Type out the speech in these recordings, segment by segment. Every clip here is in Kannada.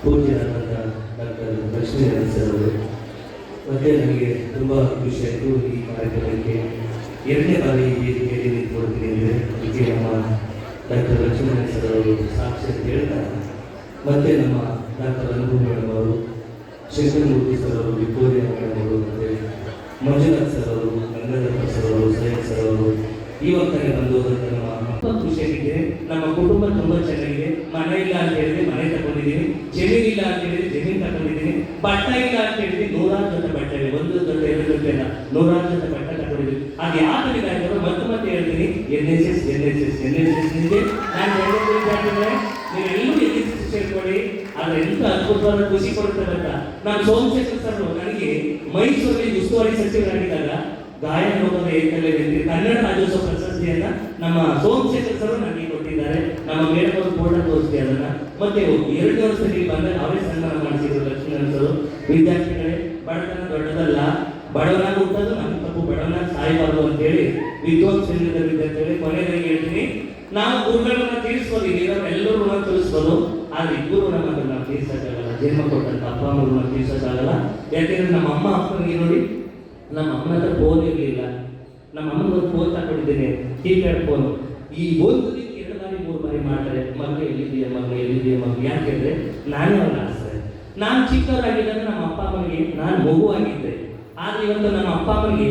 ಪೂಜ್ಯರಾದ ಡಾಕ್ಟರ್ ಲಕ್ಷ್ಮೀನಾರಾಯಣ ಸರ್ ಅವರು ಮತ್ತೆ ನನಗೆ ತುಂಬ ಖುಷಿ ಆಯಿತು ಈ ಕಾರ್ಯಕ್ರಮಕ್ಕೆ ಎರಡನೇ ಬಾರಿ ವೇದಿಕೆಯಲ್ಲಿ ನಿಂತ್ಕೊಳ್ತೀನಿ ಅಂದರೆ ಅದಕ್ಕೆ ನಮ್ಮ ಡಾಕ್ಟರ್ ಲಕ್ಷ್ಮೀನಾರಾಯಣ ಸರ್ ಅವರು ಸಾಕ್ಷಿ ಅಂತ ಮತ್ತೆ ನಮ್ಮ ಡಾಕ್ಟರ್ ಅನುಭವ ಮೇಡಮ್ ಅವರು ಶಂಕರಮೂರ್ತಿ ಸರ್ ಅವರು ವಿಕ್ಟೋರಿಯಾ ಮೇಡಮ್ ಅವರು ಮತ್ತು ಮಂಜುನಾಥ್ ಸರ್ ಅವರು ಗಂಗಾಧರ ಸರ್ ಅವರು ಸೈಯದ್ ಸರ್ ಅವರು ಈ ಇವತ್ತಾನೆ ಬಂದು ನಮ್ಮ ಬಟ್ಟ ಇಲ್ಲ ಅಂತ ಹೇಳಿ ನೂರಾರು ಜೊತೆ ಬಟ್ಟೆ ಇದೆ. ಒಂದು ದೊಡ್ಡ ಎರಡು ದೊಡ್ಡ ಇಲ್ಲ ನೂರಾರು ಜೊತೆ ಪಟ್ಟ ತಗೊಂಡಿದ್ದೀನಿ ಅದು ಯಾವ ತರ ಮತ್ತೆ ಮತ್ತೆ ಹೇಳ್ತೀನಿ N S S N S S N S S ನಿಮಗೆ. ನಾನು ಹೇಳೋದು ವಿದ್ಯಾರ್ಥಿಗಳೇ ನೀವೆಲ್ಲರೂ ಎನ್ ಎಸ್ ಎಸ್ ಸೇರ್ಕೊಳ್ಳಿ ಆದ್ರೆ ಎಂತ ಅದ್ಭುತವಾದ ಖುಷಿ ಕೊಡುತ್ತೆ ಅಂತ ನಾನು ಸೋಮಶೇಖರ್ ಸರ್ ನನಗೆ ಮೈಸೂರಲ್ಲಿ ಉಸ್ತುವಾರಿ ಸಚಿವರಾಗಿದ್ದಾಗ ಗಾಯನ ಲೋಕದ ಏಕಲವ್ಯ ವ್ಯಕ್ತಿ ಕನ್ನಡ ರಾಜ್ಯೋತ್ಸವ ಪ್ರಶಸ್ತಿಯನ್ನ ನಮ್ಮ ಸೋಮಶೇಖರ್ ಸರ್ ನನಗೆ ಕೊಟ್ಟಿದ್ದಾರೆ. ನಮ್ಮ ಮೇಲೆ ಬೋರ್ಡ್ ತೋರಿಸ್ತೀವಿ ಅದನ್ನ. ಮತ್ತೆ ಎರಡು ವರ್ಷದಲ್ಲಿ ಬಂದಾಗ ಅವರೇ ಸನ್ಮಾನ ಮಾಡಿಸಿದ್ರು ಆದ್ರೆ ಇಬ್ಬರು ನಾವು ತೀರ್ಸಕ್ಕಾಗಲ್ಲ ಜನ್ಮ ಕೊಟ್ಟಂತ ಅಪ್ಪ ಅಮ್ಮ ಋಣ ತೀರ್ಸಕ್ಕಾಗಲ್ಲ ಯಾಕೆಂದ್ರೆ ನಮ್ಮ ಅಮ್ಮ ಅಪ್ಪನಿಗೆ ನೋಡಿ, ನಮ್ಮ ಅಮ್ಮನ ಹತ್ರ ಫೋನ್ ಇರಲಿಲ್ಲ. ನಮ್ಮ ಅಮ್ಮನ ಫೋನ್ ತಗೊಂಡಿದ್ದೇನೆ ಕೀಪ್ಯಾಡ್ ಫೋನ್ ಈ ಒಂದು ದಿನ ಎರಡು ಬಾರಿ, ಮೂರು ಬಾರಿ ಮಾಡ್ತಾರೆ. ಮಗ ಎಲ್ಲಿದೆಯಾ ಮಗ ಎಲ್ಲಿದೆಯಾ ಮಗ ಯಾಕೆಂದ್ರೆ ನಾನೇ ಅವ್ರ ಆಸರೆ ನಾನು ಚಿಕ್ಕವರಾಗಿದ್ದಾಗ ನಮ್ಮ ಅಪ್ಪ ಅಮ್ಮನಿಗೆ, ನಾನು ಮಗುವಾಗಿದ್ದೆ ಆದರೆ ಇವತ್ತು ನಮ್ಮ ಅಪ್ಪ ಅಮ್ಮನಿಗೆ,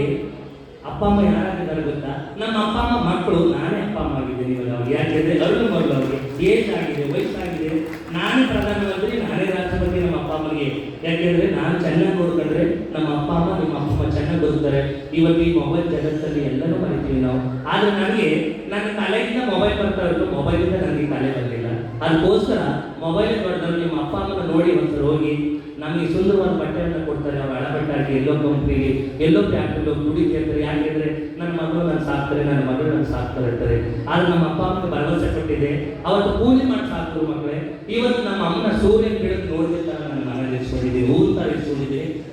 ಅಪ್ಪ ಅಮ್ಮ ಯಾರಾಗಿದ್ದಾರೆ ಗೊತ್ತಾ? ನಮ್ಮ ಅಪ್ಪ ಅಮ್ಮ ಮಕ್ಕಳು, ನಾನೇ ಅಪ್ಪ ಅಮ್ಮ ಆಗಿದ್ದೇನೆ ಇವಾಗ ಅವ್ರಿಗೆ. ಯಾಕೆಂದ್ರೆ ಅರುಳು ಮಗಳು ಅವ್ರಿಗೆ, ಏಜ್ ಆಗಿದೆ ವಯಸ್ಸಾಗಿದೆ ನಾನೇ ಪ್ರಧಾನಮಂತ್ರಿ ನಾನೇ ರಾಷ್ಟ್ರಪತಿ ನಮ್ಮ ಅಪ್ಪ ಅಮ್ಮನಿಗೆ ಯಾಕೆಂದ್ರೆ ನಾನು ಚೆನ್ನಾಗಿ ನೋಡ್ಕೊಂಡ್ರೆ ನಮ್ಮ ಅಪ್ಪ ಅಮ್ಮ, ನಿಮ್ಮ ಅಪ್ಪ ಅಮ್ಮ ಚೆನ್ನಾಗಿ ಬದುಕ್ತಾರೆ ಇವತ್ತು ಈ ಮೊಬೈಲ್ ಜಗತ್ತಲ್ಲಿ ಎಲ್ಲರೂ ಮರಿತೀವಿ ನಾವು. ಆದ್ರೆ ನನಗೆ ನನ್ನ ತಲೆಯಿಂದ ಮೊಬೈಲ್ ಬರ್ತಾ ಇರೋದು ಮೊಬೈಲಿಂದ ನನಗೆ ತಲೆ ಬರಲಿಲ್ಲ. ಅದಕ್ಕೋಸ್ಕರ ಮೊಬೈಲ್ ದೊಡ್ಡದವ್ರು ನಿಮ್ಮ ಅಪ್ಪ ಅಮ್ಮನ ನೋಡಿ ಒಂದ್ಸಲ ಹೋಗಿ, ನಮಗೆ ಸುಂದರವಾದ ಬಟ್ಟೆಯನ್ನು ಕೊಡ್ತಾರೆ. ಅವ್ರು ಅಳಬಟ್ಟೆ ಹಾಕಿ ಎಲ್ಲೋ ಕಂಪ್ನಿಗೆ, ಎಲ್ಲೋ ಫ್ಯಾಕ್ಟ್ರಿಗೆ ದುಡಿತಿರ್ತಾರೆ ಯಾಕೆಂದ್ರೆ ನನ್ನ ಮಗಳು ನಾನು ಸಾಕ್ತಾರೆ, ನನ್ನ ಮಗಳು ನಾನು ಸಾಕ್ತಾರೆ ಇರ್ತಾರೆ ಆದ್ರೆ ನಮ್ಮ ಅಪ್ಪ ಅಮ್ಮನ ಭರವಸೆ ಕೊಟ್ಟಿದೆ. ಅವತ್ತು ಪೂಜೆ ಮಾಡಿ ಸಾಕ್ತಾರೆ ಮಕ್ಕಳೇ. ಇವತ್ತು ನಮ್ಮ ಅಮ್ಮನ ಸೂರ್ಯನ ಗಿಡಕ್ಕೆ ನೋಡ್ಬೇಕಾದ್ರೆ ಇಸ್ಕೊಂಡಿದ್ದೀನಿ ಊರು ತರ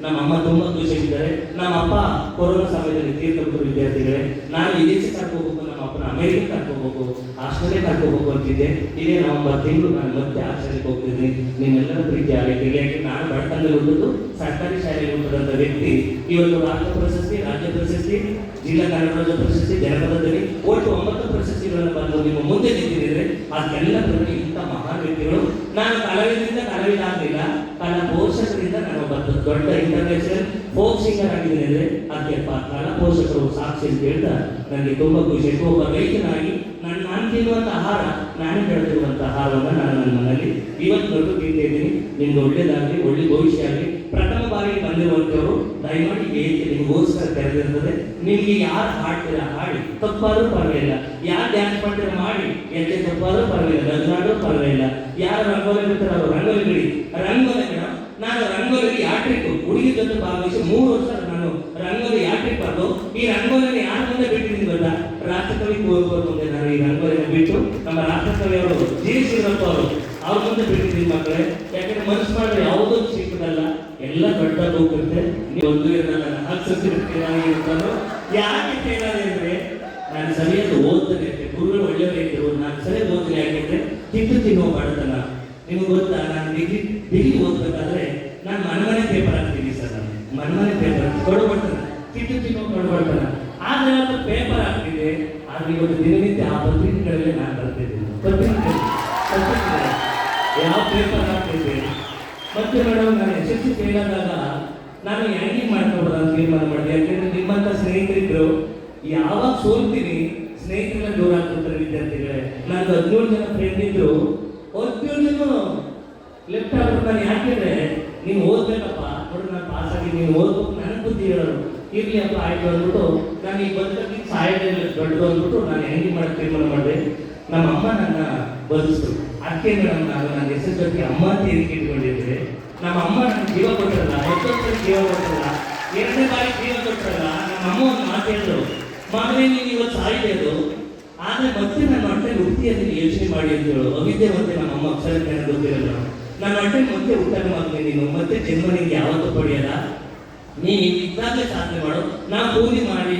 ನಮ್ಮ ಅಮ್ಮ ತುಂಬಾ ಇದ್ದಾರೆ ನಮ್ಮ ಅಪ್ಪ ಕೊರೋನಾ ಸಮಯದಲ್ಲಿ ತೀರ್ಥಪುರ ವಿದ್ಯಾರ್ಥಿಗಳೇ, ನಾನು ವಿದೇಶ ಕರ್ಕೋಬೇಕು, ನಮ್ಮ ಅಪ್ಪನ ಅಮೆರಿಕ ಕರ್ಕೋಬೇಕು, ಆಸ್ಟ್ರೇಲಿಯಾ ಕರ್ಕೋಬೇಕು ಅಂತಿದ್ದೆ. ಇದೇ ನವೆಂಬರ್ ತಿಂಗಳು ನಾನು ಮತ್ತೆ ಆಸ್ಟ್ರೇಲಿಯಾಕ್ಕೆ ಹೋಗ್ತಿದ್ದೀನಿ ನಿಮ್ಮೆಲ್ಲರ ಪ್ರೀತಿ ಆಗಲಿ ಯಾಕೆ ನಾನು ಬಡತನದಲ್ಲಿ ಹುಟ್ಟಿದ್ದು ಸರ್ಕಾರಿ ಶಾಲೆಯಲ್ಲಿ ಹುಟ್ಟಿದಂಥ ವ್ಯಕ್ತಿ. ಇವತ್ತು ರಾಷ್ಟ್ರ ಪ್ರಶಸ್ತಿ, ರಾಜ್ಯ ಪ್ರಶಸ್ತಿ, ಜಿಲ್ಲಾ ಕನ್ನಡ ಪ್ರಶಸ್ತಿ, ಜನಪದದಲ್ಲಿ ಒಟ್ಟು ಒಂಬತ್ತು ಪ್ರಶಸ್ತಿಗಳನ್ನು ಬಂದು ನಿಮ್ಮ ಮುಂದೆ ನಿಂತಿದ್ದರೆ ಅದಕ್ಕೆಲ್ಲ ಇಂಥ ಮಹಾನ್ ವ್ಯಕ್ತಿಗಳು ನಾನು ಕಲಾವಿದರಿಂದ ಕಲಾವಿದ ಆಗಲಿಲ್ಲ ಕಲಾ ಪೋಷಕರಿಂದ ನಾನು ಒಬ್ಬ ದೊಡ್ಡ ಇಂಟರ್ನ್ಯಾಷನಲ್ ಫೋಕ್ ಸಿಂಗರ್ ಆಗಿದ್ದೀನಿ ಅಂದ್ರೆ ಅದಕ್ಕೆ ಕಲಾ ಪೋಷಕರು ಸಾಕ್ಷಿ ಅಂತ ಹೇಳ್ತಾ ನನಗೆ ತುಂಬಾ ಖುಷಿ. ಒಬ್ಬ ರೈತನಾಗಿ ನಾನು ನಾನು ತಿನ್ನುವಂಥ ಆಹಾರ, ನಾನು ಬೆಳೆದಿರುವಂಥ ಆಹಾರವನ್ನು ನಾನು ನನ್ನ ಮನೆಯಲ್ಲಿ ಇವತ್ತು ತಿಂತಾ ಇದ್ದೀನಿ. ನಿಮ್ಗೆ ಒಳ್ಳೇದಾಗಲಿ, ಒಳ್ಳೆ ಭವಿಷ್ಯ ಆಗಲಿ. ಪ್ರಥಮ ಬಾರಿಗೆ ಬಂದಿರುವಂತವರು ದಯಮಾಡಿ ವೇದಿಕೆ ನಿಮಗೋಸ್ಕರ ತೆರೆದಿರ್ತದೆ ನಿಮ್ಗೆ ಯಾರು ಹಾಡ್ತೀರಾ ಹಾಡಿ. ತಪ್ಪಾದರೂ ಪರವಾಗಿಲ್ಲ. ಯಾರು ಡ್ಯಾನ್ಸ್ ಮಾಡ್ತೀರ ಮಾಡಿ. ಎಷ್ಟೇ ತಪ್ಪಾದರೂ ಪರವಾಗಿಲ್ಲ. ನಗಾಡ್ರೂ ಪರವಾಗಿಲ್ಲ. ಯಾರು ರಂಗೋಲಿ ಬಿಡ್ತಾರೆ ಅವರು ರಂಗೋಲಿ ಬಿಡಿ. ರಂಗೋಲಿ ನಾನು ರಂಗೋಲಿ ಯಾಟ್ರಿಕ್ ಹುಡುಗಿ ಭಾಗವಹಿಸಿ ಮೂರು ವರ್ಷ ನಾನು ರಂಗೋಲಿ ಯಾಟ್ರಿಕ್ ಬಂದು ಈ ರಂಗೋಲಿ ಯಾರ ಮುಂದೆ ಬಿಟ್ಟಿದ್ದೀನಿ ಗೊತ್ತಾ? ರಾಷ್ಟ್ರಕವಿ ಅವ್ರ ಮುಂದೆ ನಾನು ಈ ರಂಗೋಲಿಯನ್ನು ಬಿಟ್ಟು ನಮ್ಮ ರಾಷ್ಟ್ರಕವಿ ಅವರು ಜಿ ಅವರು ಅವ್ರ ಮುಂದೆ ಬಿಟ್ಟಿದ್ದೀನಿ ಮಕ್ಕಳೇ, ಯಾಕಂದ್ರೆ ಮನಸ್ಸು ಮಾಡಿದ್ರೆ ಯಾವುದೂ ಸಿಕ್ಕದಲ್ಲ. ಎಲ್ಲ ದೊಡ್ಡ ಹೋಗುತ್ತೆ ನೀವು ಒಂದು ಇರಲ್ಲ ಇರ್ತಾರೋ ಯಾಕೆ ಕೇಳೋದು ಅಂದ್ರೆ ನಾನು ಸರಿಯಾಗಿ ಓದ್ತಾನೆ ಗುರುಗಳು ಒಳ್ಳೆಯವರೇ ನಾನು ಸರಿಯಾಗಿ ಓದ್ತೀನಿ ಯಾಕೆಂದ್ರೆ ತಿಂದು ತಿನ್ನುವ ಬಡತನ ನಿಮ್ಗೆ ಗೊತ್ತಾ, ನಾನು ಡಿಗ್ರಿ ಡಿಗ್ರಿ ಓದ್ಬೇಕಾದ್ರೆ ನಾನು ಮನಮನೆ ಪೇಪರ್ ಹಾಕ್ತೀನಿ ಸರ್ ನಾನು. ಮನಮನೆ ಪೇಪರ್ ಕೊಡಬಡ್ತಾನೆ ತಿಂದು ತಿನ್ನುವ ಕೊಡಬಡ್ತಾನ ಆದ್ರೆ ಅವತ್ತು ಪೇಪರ್ ಹಾಕ್ತಿದ್ದೆ, ಆದ್ರೆ ಇವತ್ತು ದಿನನಿತ್ಯ ಆ ಪತ್ರಿಕೆಗಳಲ್ಲಿ ನಾನು ಬರ್ತಿದ್ದೀನಿ. ಪತ್ರಿಕೆ ಯಾವ ಪೇಪರ್ ಹಾಕ್ತಿದ್ದೆ? ಮತ್ತೆ ಮೇಡಮ್ ನಾನು ಎಸ್ ಎಸ್ ನಾನು ಹ್ಯಾಂಗಿಂಗ್ ಮಾಡ್ಕೊಬೋದ ಅಂತ ತೀರ್ಮಾನ ಮಾಡಿದೆ. ಯಾಕೆಂದ್ರೆ ನಿಮ್ಮಂತ ಸ್ನೇಹಿತರಿದ್ರು, ಯಾವಾಗ ಸೋಲ್ತೀನಿ ಸ್ನೇಹಿತರ ದೂರ ಆಗ್ತಿರ್ತಾರೆ ವಿದ್ಯಾರ್ಥಿಗಳೇ. ನಾನು ಹದಿನೇಳು ಜನ ಫ್ರೆಂಡ್ ಇದ್ರು ಲೆಫ್ಟ್ ಆಗ್ಬಿಟ್ಟು ನಾನು ಯಾಕೆಂದ್ರೆ ನೀನು ಓದ್ಬೇಕಪ್ಪ, ನೋಡಿ ನಾನು ಪಾಸ್ ಆಗಿ ನೀನು ಓದ್ಬೇಕು ನನಗೆ ಬುದ್ಧಿ ಹೇಳೋರು. ಇರ್ಲಿ ಅಪ್ಪ, ಆಯ್ತು ಅಂದ್ಬಿಟ್ಟು ನಾನು ಈಗ ಬದುಕಿ ಸಾಯೋದಿಲ್ಲ ದೊಡ್ಡದು ಅಂದ್ಬಿಟ್ಟು ನಾನು ಹೆಂಗೆ ಮಾಡಿ ತೀರ್ಮಾನ ಮಾಡಿದೆ? ನಮ್ಮ ಅಮ್ಮ ನನ್ನ ಬದುಕಿಸ್ತು ಅದಕ್ಕೆ ಮೇಡಮ್ ನಾನು ನನ್ನ ಹೆಸರು ಜೊತೆ ಅಮ್ಮ ಅಂತ ಏನಕ್ಕೆ ಇಟ್ಕೊಂಡಿದ್ರೆ ನಮ್ಮ ಅಮ್ಮ ನನ್ನ ಜೀವ ಕೊಟ್ಟಲ್ಲ ಮತ್ತೊಂದು ಜೀವ ಕೊಟ್ಟಲ್ಲ ಎರಡನೇ ಬಾರಿ ಜೀವ ಕೊಟ್ಟಲ್ಲ ನಮ್ಮ ಅಮ್ಮ ಒಂದು ಮಾತು ಹೇಳಿದ್ರು. ಮಗನೇ ನೀನು ಇವತ್ತು ಸಾಯ್ಬೋದು ಆದರೆ ಮತ್ತೆ ನನ್ನ ಹೊಟ್ಟೆ ವೃತ್ತಿಯಲ್ಲಿ ಯೋಚನೆ ಮಾಡಿ ಅಂತ ಹೇಳು. ಅವಿದ್ಯೆ ಮತ್ತೆ ನಮ್ಮ ಅಮ್ಮ ಅಕ್ಷರ ಗೊತ್ತಿರಲ್ಲ. ನನ್ನ ಹೊಟ್ಟೆ ಮತ್ತೆ ಊಟ ಮಾಡ್ತೀನಿ ನೀನು. ಮತ್ತೆ ಜನ್ಮ ನಿಂಗೆ ಯಾವತ್ತೂ ಪಡೆಯಲ್ಲ. ನೀನು ಇದ್ದಾಗಲೇ ಸಾಧನೆ ಮಾಡು. ನಾವು ಪೂಜೆ ಮಾಡಿ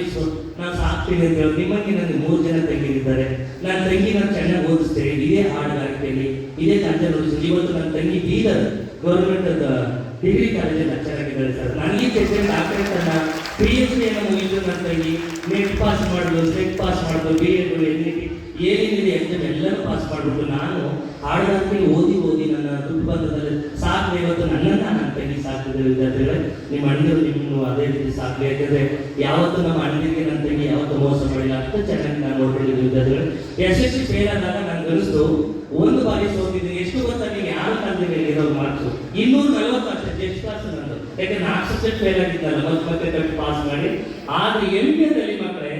ನಾನು ಸಾಕ್ತೀನಿ ಅಂತ ಹೇಳಿ ನಿಮ್ಮಲ್ಲಿ ನನಗೆ ಮೂರು ಜನ ತಂಗಿರಿದ್ದಾರೆ. ನನ್ನ ತಂಗಿ ನಾನು ಚೆನ್ನಾಗಿ ಓದಿಸ್ತೇನೆ. ಇದೇ ಹಾಡುಗಾರಿಕೆಯಲ್ಲಿ, ಇದೇ ಕಂಟೆಂಟ್ ಓದಿಸ್ತೀನಿ. ಇವತ್ತು ನನ್ನ ತಂಗಿ ಬೀದರ್ ಗೌರ್ಮೆಂಟ್ ಡಿಗ್ರಿ ಕಾಲೇಜಲ್ಲಿ ಚೆನ್ನಾಗಿದ್ದಾರೆ ಸರ್. ನನಗೆ ಕೆಟ್ಟ ಆಗ್ತಾ ಪಿ ಎಚ್ ನಂತರ ಅನ್ನ ಮುಗಿದು ತಂಗಿ ನೆಟ್ ಪಾಸ್ ಮಾಡಲು ಸೆಟ್ ಪಾಸ್ ಮಾಡಲು ಬಿ ಎಡ್ಗಳು ಎನ್ ಇ ಏನೇನಿದೆ ಎಲ್ಲರೂ ಪಾಸ್ ಮಾಡಿಬಿಟ್ಟು ನಾನು ಹಾಡುಗಾರಿಕೆಯಲ್ಲಿ ಓದಿ ಓದಿ ನನ್ನ ದುಡ್ಡು ಬಂದದಲ್ಲಿ ಸಾಕು ಇವತ್ತು ನನ್ನನ್ನ ನನ್ನ ತಂಗಿ ಸಾಕಿದೆ ವಿದ್ಯಾರ್ಥಿಗಳೇ. ನಿಮ್ಮ ಅಣ್ಣರು ನಿಮ್ಮನ್ನು ಅದೇ ರೀತಿ ಸಾಕಲಿ. ಯಾಕಂದರೆ ಯಾವತ್ತು ನಮ್ಮ ಅಣ್ಣರಿಗೆ ನನ್ನ ತಂಗಿ ಯಾವತ್ತು ಮೋಸ ಮಾಡಿಲ್ಲ. ಅಷ್ಟು ಚೆನ್ನಾಗಿ ನಾನು ನೋಡ್ಕೊಂಡಿದ್ದೀನಿ ವಿದ್ಯಾರ್ಥಿಗಳು. ಯಶಸ್ವಿ ಫೇಲ್ ಆದಾಗ ನನ್ಗೆ ಒಂದು ಬಾರಿ ಸೋತಿದ್ದೀನಿ. ಎಷ್ಟು ಗೊತ್ತಾ ಇರೋ ಮಾರ್ಕ್ಸು ಇನ್ನೂರ ನಲವತ್ತು ಅಷ್ಟೇ ಜಸ್ಟ್ ಕ್ಲಾಸ್ ನಂದು. ಯಾಕಂದ್ರೆ ನಾಲ್ಕು ಸಬ್ಜೆಕ್ಟ್ ಫೇಲ್ ಆಗಿದ್ದಲ್ಲ, ಮತ್ತೆ ಮತ್ತೆ ಕಟ್ಟಿ ಪಾಸ್ ಮಾಡಿ. ಆದ್ರೆ ಎದಲ್ಲಿ ಮಕ್ಕಳೇ,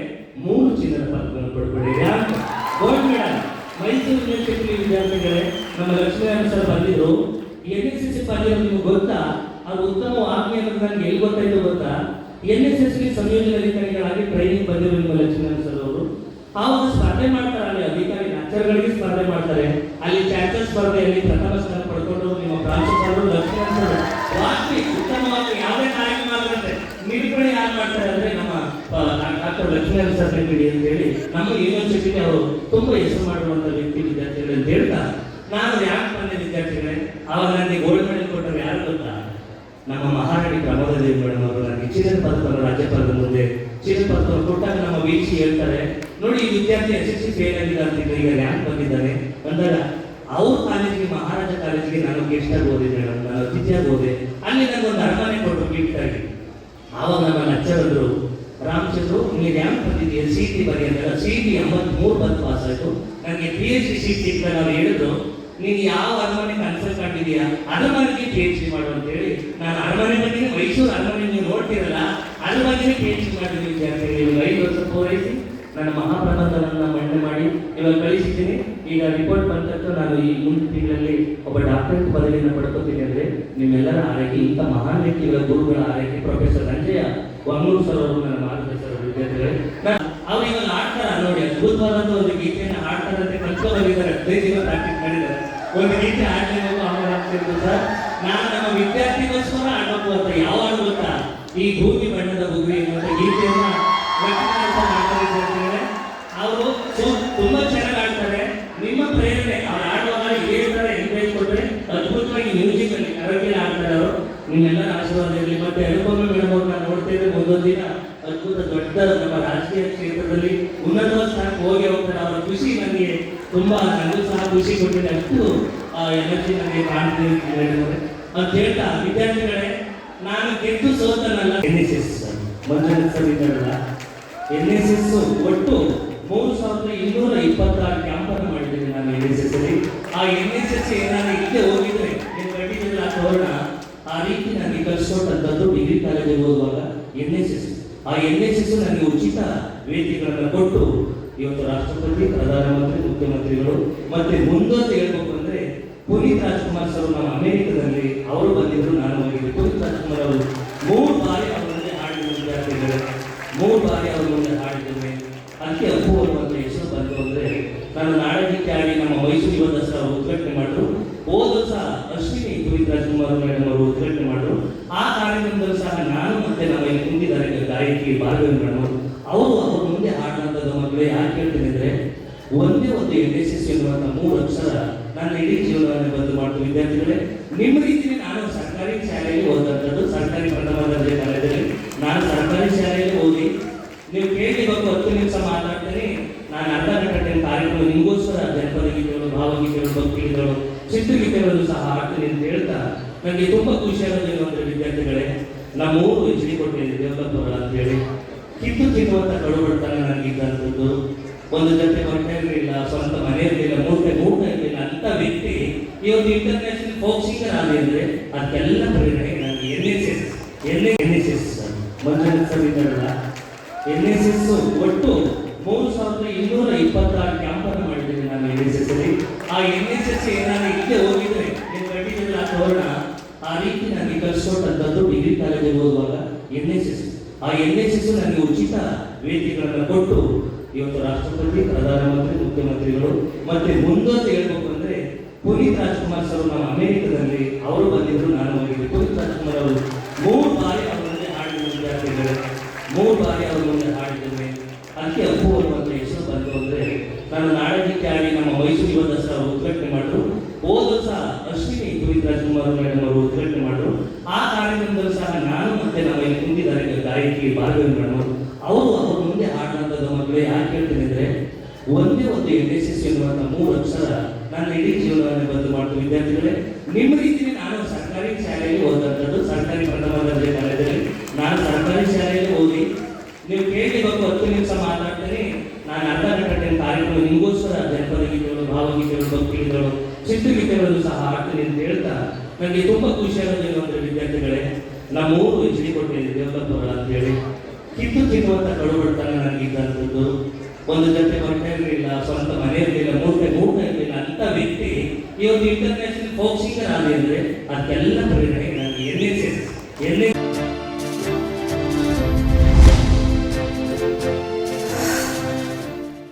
ಮೂರು ಚಿನ್ನದ ಪದಕವನ್ನು ಪಡ್ಕೊಂಡಿದೆ. ಯಾಕೆ ಗೋಲ್ಡ್ ಮೆಡಲ್ ಮೈಸೂರು ಯೂನಿವರ್ಸಿಟಿ ವಿದ್ಯಾರ್ಥಿಗಳೇ, ನಮ್ಮ ಲಕ್ಷ್ಮೀನಾರಾಯಣ ಸರ್ ಬಂದಿದ್ರು. ಎನ್ ಎಸ್ ಎಸ್ ಪದವಿ ನಿಮ್ಗೆ ಗೊತ್ತಾ? ಅದು ಉತ್ತಮ ಆಜ್ಞೆ ಅನ್ನೋದು ನನಗೆ ಎಲ್ಲಿ ಗೊತ್ತಾಯ್ತು ಗೊತ್ತಾ? ಎನ್ ಎಸ್ ಎಸ್ ಸಂಯೋಜನೆ ಅಧಿಕಾರಿಗಳಾಗಿ ಟ್ರೈನಿಂಗ್ ಬಂದಿರೋ ನಿಮ್ಮ ಲಕ್ಷ್ಮೀನಾರಾಯಣ ಸರ್ ಅವರು. ಆವಾಗ ಸ್ಪರ್ಧೆ ಮಾಡ್ತಾರೆ ಅಲ್ಲಿ ಅಧಿಕಾರಿ ಲೆಕ್ಚರ್ಗಳಿಗೆ ಸ್ಪರ್ಧೆ ಮಾಡ್ತಾರೆ. ಅಲ್ಲಿ ಚಾನ್ಸಲ್ ಸ್ಪರ್ಧೆಯಲ್ಲಿ ಪ್ರಥಮ ಪ್ರಾಂಶುಪಾಲರು ಲಕ್ಷ್ಮೀನಾರಾಯಣ ಸರ್ ವಾಸ್ತಿ ಉತ್ತಮವಾಗಿ ಯಾವುದೇ ಕಾರ್ಯಕ್ರಮ ಆಗತ್ತೆ. ನಿರೂಪಣೆ ಯಾರು ಮಾಡ್ತಾರೆ ಅಂದರೆ ನಮ್ಮ ಡಾಕ್ಟರ್ ಲಕ್ಷ್ಮೀ ಸರ್ ಬಿಡಿ ಅಂತ ಹೇಳಿ ನಮ್ಮ ಯೂನಿವರ್ಸಿಟಿಗೆ ಅವರು ತುಂಬ ಹೆಸರು ಮಾಡುವಂತ ವ್ಯಕ್ತಿ ವಿದ್ಯಾರ್ಥಿಗಳು ಅಂತ ಹೇಳ್ತಾ, ನಾನು ಯಾಕೆ ಬಂದೆ ವಿದ್ಯಾರ್ಥಿಗಳೇ? ಅವಾಗ ನನಗೆ ಗೋಲ್ಡ್ ಮೆಡಲ್ ಕೊಟ್ಟರು ಯಾರು ಗೊತ್ತಾ? ನಮ್ಮ ಮಹಾರಾಣಿ ಪ್ರಮೋದೇವಿ ಮೇಡಮ್ ಅವರು ನನಗೆ ಪದಕವನ್ನು ರಾಜ್ಯಪಾಲರ ಮುಂದೆ ಪದಕವನ್ನು ಕೊಟ್ಟಾಗ ನಮ್ಮ ವೀಕ್ಷಿ ಹೇಳ್ತಾರೆ, ನೋಡಿ ಈ ವಿದ್ಯಾರ್ಥಿ ಎಸ್ ಎಸ್ ಸಿ ಫೇಲ್ ಆಗಿಲ್ಲ ಅಂತ ಈಗ ರ್ಯಾಂಕ್ ಬಂದಿದ್ದಾನೆ ಅಂದಾಗ ಅವ್ರ ಕಾಲೇಜಿಗೆ ಮಹಾರಾಜ ಕಾಲೇಜಿಗೆ ನಾನು ಗೆಸ್ಟ್ ಆಗಿ ಓದಿದ್ದೆ ನಾನು ಅತಿಥಿಯಾಗಿ ಓದಿದೆ ಅಲ್ಲಿ ನನಗೊಂದು ಅರಮನೆ ಕೊಟ್ಟು ಗಿಫ್ಟ್ ಆಗಿ ಆವಾಗ ನಮ್ಮ ಅಚ್ಚರದ್ರು ರಾಮಚಂದ್ರು ನೀನು ಯಾವ ಬಂದಿದ್ದೀಯ ಸಿ ಟಿ ಬರಿ ಅಂತ ಸಿ ಟಿ ಎಂಬತ್ಮೂರು ಬಂದು ಪಾಸ್ ಆಯಿತು. ನನಗೆ ಪಿ ಎಚ್ ಡಿ ಸೀಟ್ ಟಿ ನಾವು ಹೇಳಿದ್ರು, ನೀನು ಯಾವ ಅರಮನೆ ಕನ್ಸಲ್ಟ್ ಆಗಿದೆಯಾ ಅರಮನೆಗೆ ಪಿ ಎಚ್ ಡಿ ಮಾಡು ಅಂತ ಹೇಳಿ ನಾನು ಅರಮನೆ ಬಗ್ಗೆ ಮೈಸೂರು ಅರಮನೆ ನೀವು ನೋಡ್ತೀರಲ್ಲ, ಅರಮನೆಗೆ ಪಿ ಎಚ್ ಡಿ ಮಾಡಿದ್ದೀನಿ ವಿದ್ಯಾರ್ಥಿಗಳು ಐದು ವರ್ಷ ಪೂರೈಸಿ, ನನ್ನ ಮಹಾಪ್ರಬಂಧವನ್ನು ಮಂಡನೆ ಮಾಡಿ, ಇವಾಗ ಕಳಿಸಿದ್ದೀನಿ. ಈಗ ರಿಪೋರ್ಟ್ ಬಂದದ್ದು ನಾನು ಈ ಮುಂದಿನ ತಿಂಗಳಲ್ಲಿ ಒಬ್ಬ ಡಾಕ್ಟರ್ ಪದವಿಯನ್ನು ಪಡ್ಕೋತೀನಿ ಅಂದ್ರೆ ನಿಮ್ಮೆಲ್ಲರ ಆರೈಕೆ, ಇಂಥ ಮಹಾನ್ ವ್ಯಕ್ತಿಗಳ ಗುರುಗಳ ಆರೈಕೆ ಪ್ರೊಫೆಸರ್ ರಂಜಯ್ಯ ವಂಗೂರು ಸರ್ ಅವರು ನನ್ನ ಮಾರ್ಗದರ್ಶಕರು ವಿದ್ಯಾರ್ಥಿಗಳೇ ಅವರು ಇವಾಗ ಆಡ್ತಾರ ನೋಡಿ ಅದ್ಭುತವಾದಂತ ಒಂದು ಗೀತೆಯನ್ನು ಹಾಡ್ತಾರಂತೆ ಕಲ್ತ್ಕೊ ಬಂದಿದ್ದಾರೆ ದಿನ ಪ್ರಾಕ್ಟೀಸ್ ಮಾಡಿದ್ದಾರೆ ಒಂದು ಗೀತೆ ಹಾಡ್ಲೇಬೇಕು ಆಮೇಲೆ ಆಗ್ತಿರ್ತು ಸರ್ ನಾನು ನಮ್ಮ ವಿದ್ಯಾರ್ಥಿಗೋಸ್ಕರ ಆಡ್ಬೇಕು ಅಂತ ಯಾವ ಹಾಡು ಗೊತ್ತಾ? ಈ ಭೂಮಿ ಬಣ್ಣದ ಭೂಮಿ ಎನ್ನುವಂಥ ಗೀತೆಯನ್ನು ಅವರು ತುಂಬಾ ಚೆನ್ನಾಗಿ ಪ್ರೇರಣೆ ಅವ್ರು ಆಡುವಾಗ ಇದೇ ಕೊಟ್ರೆ ಅದ್ಭುತವಾಗಿ ಮ್ಯೂಸಿಕ್ ಅಲ್ಲಿ ಕರಗಿಲ್ಲ ಆಡ್ತಾರೆ ಅವರು. ನಿಮ್ಮೆಲ್ಲರ ಆಶೀರ್ವಾದ ಇರಲಿ ಮತ್ತೆ ಅನುಪಮ ಮೇಡಮ್ ಅವ್ರು ನೋಡ್ತಿದ್ರೆ ಮುಂದೊಂದು ದಿನ ಅದ್ಭುತ ದೊಡ್ಡ ನಮ್ಮ ರಾಜಕೀಯ ಕ್ಷೇತ್ರದಲ್ಲಿ ಉನ್ನತ ಸ್ಥಾನಕ್ಕೆ ಹೋಗಿ ಹೋಗ್ತಾರೆ ಅವರ ಖುಷಿ ನನಗೆ ತುಂಬಾ ನನಗೂ ಸಹ ಖುಷಿ ಕೊಟ್ಟಿದೆ. ಅಷ್ಟು ಎನರ್ಜಿ ನನಗೆ ಹೇಳಿದ್ದಾರೆ. ಅಂತ ಹೇಳ್ತಾ, ವಿದ್ಯಾರ್ಥಿಗಳೇ, ನಾನು ಗೆದ್ದು ಸೋತನಲ್ಲ. N S S Manjunath sir ಇದ್ದಾರಲ್ಲ. ಎನ್ ಎಸ್ ಎಸ್ ಒಟ್ಟು ಮೂರು ಸಾವಿರದ ಇನ್ನೂರ ಇಪ್ಪತ್ತಾರು ಕ್ಯಾಂಪನ್ನು ಮಾಡಿದ್ದೇನೆ ನಾನು ಎನ್ ಎಸ್ ಎಸ್ ಅಲ್ಲಿ ಆ ಎನ್ ಎಸ್ ಎಸ್ ಏನಾದ್ರು ಇಲ್ಲದೆ ಹೋಗಿದ್ರೆ ನೀವು ಆ ತೋರಣ, ಆ ರೀತಿ ನನಗೆ ಕಲಿಸೋಟಂಥದ್ದು ಡಿಗ್ರಿ ಕಾಲೇಜಿಗೆ ಓದುವಾಗ ಎನ್ ಎಸ್ ಎಸ್. ಆ ಎನ್ ಎಸ್ ಎಸ್ ನನಗೆ ಉಚಿತ ವೇದಿಕೆಗಳನ್ನು ಕೊಟ್ಟು ಇವತ್ತು ರಾಷ್ಟ್ರಪತಿ, ಪ್ರಧಾನಮಂತ್ರಿ, ಮುಖ್ಯಮಂತ್ರಿಗಳು, ಮತ್ತೆ ಮುಂದೊಂದು ಹೇಳ್ಬೇಕು ಅಂದ್ರೆ ಪುನೀತ್ ರಾಜ್ಕುಮಾರ್ ಸರ್ ನಮ್ಮ ಅಮೆರಿಕದಲ್ಲಿ, ಅವರು ಬಂದಿದ್ರು, ನಾನು ಹೋಗಿದ್ದೆ. ಪುನೀತ್ ರಾಜ್ಕುಮಾರ್ ಅವರು ಮೂರು ಬಾರಿ ಅವರ ಮುಂದೆ ಹಾಡಿದ ವಿದ್ಯಾರ್ಥಿಗಳು ಮೂರು ಬಾರಿ ಅವರ ಮುಂದೆ ಹಾಡಿದ್ದೇನೆ ಅದಕ್ಕೆ ಅಪ್ಪು ಅನ್ನುವಂಥ ಹೆಸರು ಬಂತು ಅಂದ್ರೆ ನಾನು ನಾಡಗೀತೆ ಆಡಿ ನಮ್ಮ ಮೈಸೂರು ಯುವ ದಸರಾ ಉದ್ಘಾಟನೆ ಮಾಡಿದ್ರು ಹೋದ ಸಹ ಅಶ್ವಿನಿ ಪುನೀತ್ ರಾಜ್ಕುಮಾರ್ ಮೇಡಮ್ ಅವರು ಉದ್ಘಾಟನೆ ಮಾಡಿದ್ರು ಆ ಕಾರ್ಯಕ್ರಮದಲ್ಲೂ ಸಹ ನಾನು ಮತ್ತೆ ನಮ್ಮ ಇಲ್ಲಿ ಮುಂದಿದ್ದಾರೆ ಗಾಯಕಿ ಅವರು ಅವರು ಮುಂದೆ ಹಾಡಿದಂಥದ್ದು ಮಕ್ಕಳು ಯಾಕೆ ಹೇಳ್ತೀನಿ ಅಂದರೆ ಒಂದೇ ಒಂದು ಎನ್ ಎಸ್ ಎಸ್ ಎನ್ನುವಂಥ ಮೂರು ಅಕ್ಷರ ನನ್ನ ಇಡೀ ಜೀವನವನ್ನು ಬಂದು ಮಾಡ್ತು. ವಿದ್ಯಾರ್ಥಿಗಳೇ, ನಿಮ್ಮ ರೀತಿಯಲ್ಲಿ ನಾನು ಸರ್ಕಾರಿ ಶಾಲೆಯಲ್ಲಿ ಓದಂಥದ್ದು ಸರ್ಕಾರಿ ಪ್ರಥಮ ದರ್ಜೆ ಕಾಲೇಜಲ್ಲಿ ನಾನು ಸರ್ಕಾರಿ ಶಾಲೆಯಲ್ಲಿ ಓದಿ, ನೀವು ಕೇಳಿ ಬಂದು ಹತ್ತು ನಿಮಿಷ ಮಾತಾಡ್ತೀನಿ, ನಾನು ಅರ್ಧ ಗಂಟೆ ಕಾರ್ಯಕ್ರಮ ನಿಮಗೋಸ್ಕರ ಜನಪದ ಗೀತೆಗಳು ಭಾವಗೀತೆಗಳು ಭಕ್ತಿಗೀತೆಗಳು ಚಿತ್ರಗೀತೆಗಳನ್ನು ಸಹ ಹಾಕ್ತೀನಿ ಅಂತ ಹೇಳ್ತಾ ನನಗೆ ತುಂಬಾ ಖುಷಿ ಆಗೋದು ಏನು ವಿದ್ಯಾರ್ಥಿಗಳೇ ನಮ್ಮ ಮೂರು ಎಚ್ ಡಿ ಕೊಟ್ಟಿದೆ ದೇವದಪ್ಪಗಳ ಅಂತ ಹೇಳಿ ಕಿತ್ತು ತಿನ್ನುವಂತ ನನಗೆ ನನಗಿದ್ದಂಥದ್ದು ಒಂದು ಜೊತೆ ಬಟ್ಟೆ ಇರಲಿಲ್ಲ ಸ್ವಂತ ಮನೆ ಇರಲಿಲ್ಲ ಮೂಟೆ ಊಟ ಇರಲಿಲ್ಲ ಅಂತ ವ್ಯಕ್ತಿ ಇವತ್ತು ಇಂಟರ್ನ್ಯಾಷನಲ್ ಫೋಕ್ ಸಿಂಗರ್ ಆಗಿದ್ರೆ ಅದಕ್ಕೆಲ್ಲ ಪ್ರೇರಣೆ ನನಗೆ N S S N N S S Manjunath sir N S S ಒಟ್ಟು ಮೂರು ಸಾವಿರದ ಇನ್ನೂರ ಇಪ್ಪತ್ತಾರು ಕ್ಯಾಂಪನ್ನು ಮಾಡಿದ್ದೇನೆ ನಾನು ಎನ್ ಎಸ್ ಎಸ್ ಅಲ್ಲಿ. ಆ ಎನ್ ಎಸ್ ಎಸ್ ಏನಾದ್ರು ಇಲ್ಲದೆ ಹೋಗಿದ್ರೆ ಕಟ್ಟಿದ್ರೆ ಆ ತೋರಣ ಆ ರೀತಿ ನನಗೆ ಕಲಿಸ್ಕೊಟ್ಟಂಥದ್ದು ಡಿಗ್ರಿ ಕಾಲೇಜಿಗೆ ಓದುವಾಗ ಎನ್ ಎಸ್ ಎಸ್. ಆ ಎನ್ ಎಸ್ ಎಸ್ ನನಗೆ ಉಚಿತ ವೇದಿಕೆಗಳನ್ನು ಕೊಟ್ಟು ಇವತ್ತು ರಾಷ್ಟ್ರಪತಿ, ಪ್ರಧಾನಮಂತ್ರಿ, ಮುಖ್ಯಮಂತ್ರಿಗಳು, ಮತ್ತೆ ಮುಂದೊಂದು ಹೇಳ್ಬೇಕು ಅಂದ್ರೆ ಪುನೀತ್ ರಾಜ್ಕುಮಾರ್ ಸರ್ ನಮ್ಮ ಅಮೆರಿಕದಲ್ಲಿ ಅವರು ಬಂದಿದ್ರು, ನಾನು ಹೋಗಿದ್ದೆ. ಪುನೀತ್ ರಾಜ್ಕುಮಾರ್ ಅವರು ಮೂರು ಬಾರಿ ಅವರ ಮುಂದೆ ವಿದ್ಯಾರ್ಥಿಗಳು ಮೂರು ಬಾರಿ ಅವರ ಮುಂದೆ ಹಾಡಿದ್ದೇನೆ ಅದಕ್ಕೆ ಅಪ್ಪು ಅನ್ನುವಂಥ ಹೆಸರು ಬಂತು ಅಂದ್ರೆ ನಾನು ನಾಳೆ ಸುಮಾರು ಮೇಡಮ್ ಅವರು ಉದ್ಘಾಟನೆ ಮಾಡಿದ್ರು. ಆ ಕಾರ್ಯಕ್ರಮದಲ್ಲೂ ಸಹ ನಾನು ಮತ್ತೆ ನಮ್ಮ ಇಲ್ಲಿ ಕುಂದಿದ್ದಾರೆ ಗಾಯಕಿ ಭಾರ್ಗವಿ ಮೇಡಮ್ ಅವರು. ಅವ್ರ ಮುಂದೆ ಹಾಡುವಂಥದ್ದು ಮಕ್ಕಳು ಯಾಕೆ ಹೇಳ್ತೇನೆ ಅಂದರೆ, ಒಂದೇ ಒಂದು ಎನ್ ಎಸ್ ಎಸ್ ಎನ್ನುವಂಥ ಮೂರು ಅಕ್ಷರ ನನ್ನ ಇಡೀ ಜೀವನವನ್ನು ಬದಲು ಮಾಡ್ತು, ವಿದ್ಯಾರ್ಥಿಗಳೇ. ನಿಮ್ಮ ರೀತಿಯಲ್ಲಿ ನಾನು ಸರ್ಕಾರಿ ಶಾಲೆಯಲ್ಲಿ ಓದಂಥದ್ದು ಸರ್ಕಾರಿ ಪ್ರಥಮ ದರ್ಜೆ ಕಾಲೇಜಲ್ಲಿ ನಾನು ಸರ್ಕಾರಿ ಶಾಲೆಯಲ್ಲಿ ಓದಿ ನೀವು ಕೇಳಿ ಬಂದು ಹತ್ತು ನಿಮಿಷ ಮಾತಾಡ್ತೀನಿ ನಾನು ಅರ್ಧ ಗಂಟೆ ಕಾರ್ಯಕ್ರಮ ನಿಮಗೋಸ್ಕರ ಜನಪದ ಗೀತೆಗಳು ಭಾವಗೀತೆಗಳು ಭಕ್ತಿಗೀತೆಗಳು ಚಿತ್ರಗೀತೆಗಳು ಸಹ ಹಾಕ್ತೀನಿ ಅಂತ ಹೇಳ್ತಾ ನನಗೆ ತುಂಬಾ ಖುಷಿ ಆಗೋದಿಲ್ಲ ಅಂದ್ರೆ ವಿದ್ಯಾರ್ಥಿಗಳೇ ನಮ್ಮ ಊರು ಎಚ್ ಕೊಟ್ಟಿದೆ ದೇವದಪ್ಪರ ಅಂತ ಹೇಳಿ ಕಿತ್ತು ತಿನ್ನುವಂತ ಕಡುಬಡ್ತನ ನನಗಿದ್ದಂಥದ್ದು ಒಂದು ಜೊತೆ ಬಟ್ಟೆ ಇರಲಿಲ್ಲ ಸ್ವಂತ ಮನೆ ಇರಲಿಲ್ಲ ಮೂಟೆ ಮೂಟೆ ಇರಲಿಲ್ಲ ಅಂತ ವ್ಯಕ್ತಿ ಇವತ್ತು ಇಂಟರ್ನ್ಯಾಷನಲ್ ಫೋಕ್ ಸಿಂಗರ್ ಆಗಿ ಅಂದ್ರೆ ಅದಕ್ಕೆಲ್ಲ ಪ್ರೇರಣೆ ನನಗೆ ಎನ್ ಎಸ್ ಎಸ್